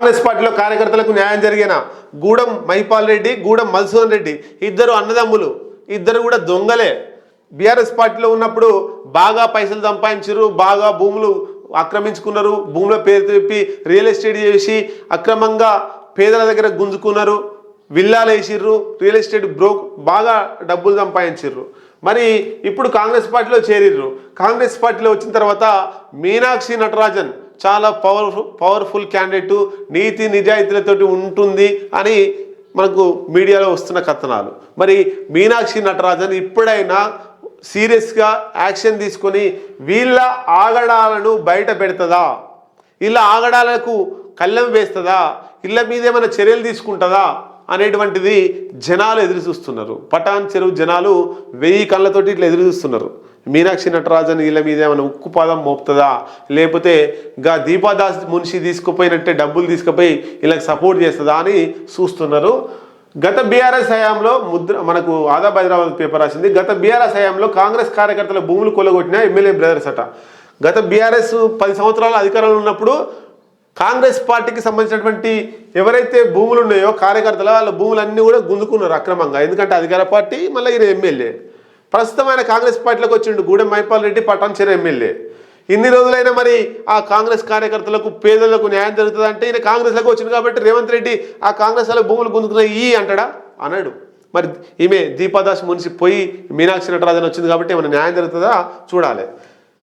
కాంగ్రెస్ పార్టీలో కార్యకర్తలకు న్యాయం జరిగిన గూడెం మైపాల్ రెడ్డి గూడెం మధుసూదన్ రెడ్డి ఇద్దరు అన్నదమ్ములు ఇద్దరు కూడా దొంగలే. బీఆర్ఎస్ పార్టీలో ఉన్నప్పుడు బాగా పైసలు సంపాదించారు బాగా భూములు ఆక్రమించుకున్నారు భూముల పేరు చెప్పి రియల్ ఎస్టేట్ చేసి అక్రమంగా పేదల దగ్గర గుంజుకున్నారు విల్లాలు వేసిర్రు రియల్ ఎస్టేట్ బ్రోక్ బాగా డబ్బులు సంపాదించారు మరి ఇప్పుడు కాంగ్రెస్ పార్టీలో చేరిర్రు. కాంగ్రెస్ పార్టీలో వచ్చిన తర్వాత మీనాక్షి నటరాజన్ చాలా పవర్ఫుల్ పవర్ఫుల్ క్యాండిడేట్ నీతి నిజాయితీలతోటి ఉంటుంది అని మనకు మీడియాలో వస్తున్న కథనాలు. మరి మీనాక్షి నటరాజన్ ఇప్పుడైనా సీరియస్గా యాక్షన్ తీసుకొని వీళ్ళ ఆగడాలను బయట పెడుతుందా? వీళ్ళ ఆగడాలకు కళ్ళెం వేస్తుందా? ఇళ్ళ మీద ఏమైనా చర్యలు తీసుకుంటుందా? అనేటువంటిది జనాలు ఎదురు చూస్తున్నారు. పటాన్ చెరువు జనాలు వెయ్యి కళ్ళతోటి ఇట్లా ఎదురు చూస్తున్నారు. మీనాక్షి నటరాజన్ వీళ్ళ మీద ఏమైనా ఉక్కు పాదం మోపుతుందా? లేకపోతే గా దీపాదాస్ మున్షి తీసుకుపోయినట్టే డబ్బులు తీసుకుపోయి వీళ్ళకి సపోర్ట్ చేస్తుందా అని చూస్తున్నారు. గత బీఆర్ఎస్ హయాంలో ముద్ర మనకు ఆదాబ్ హైదరాబాద్ పేపర్ రాసింది గత బీఆర్ఎస్ హయాంలో కాంగ్రెస్ కార్యకర్తల భూములు కొలగొట్టిన ఎమ్మెల్యే బ్రదర్స్ అట. గత బీఆర్ఎస్ పది సంవత్సరాల అధికారంలో ఉన్నప్పుడు కాంగ్రెస్ పార్టీకి సంబంధించినటువంటి ఎవరైతే భూములు ఉన్నాయో కార్యకర్తలు వాళ్ళ భూములన్నీ కూడా గుంజుకున్నారు అక్రమంగా. ఎందుకంటే అధికార పార్టీ మళ్ళీ ఈయన ఎమ్మెల్యే. ప్రస్తుతం ఆయన కాంగ్రెస్ పార్టీలోకి వచ్చిండు గూడెం మైపాల్ రెడ్డి పటాన్చెరు ఎమ్మెల్యే. ఇన్ని రోజులైనా మరి ఆ కాంగ్రెస్ కార్యకర్తలకు పేదలకు న్యాయం జరుగుతుందంటే ఈయన కాంగ్రెస్లోకి వచ్చింది కాబట్టి రేవంత్ రెడ్డి ఆ కాంగ్రెస్ వాళ్ళ భూములు గుంజుకున్నాయి ఈ అంటాడా? అన్నాడు మరి ఈమె దీపాదాస్ మున్సి పోయి మీనాక్షి నటరాజన్ వచ్చింది కాబట్టి ఏమైనా న్యాయం జరుగుతుందా? చూడాలి.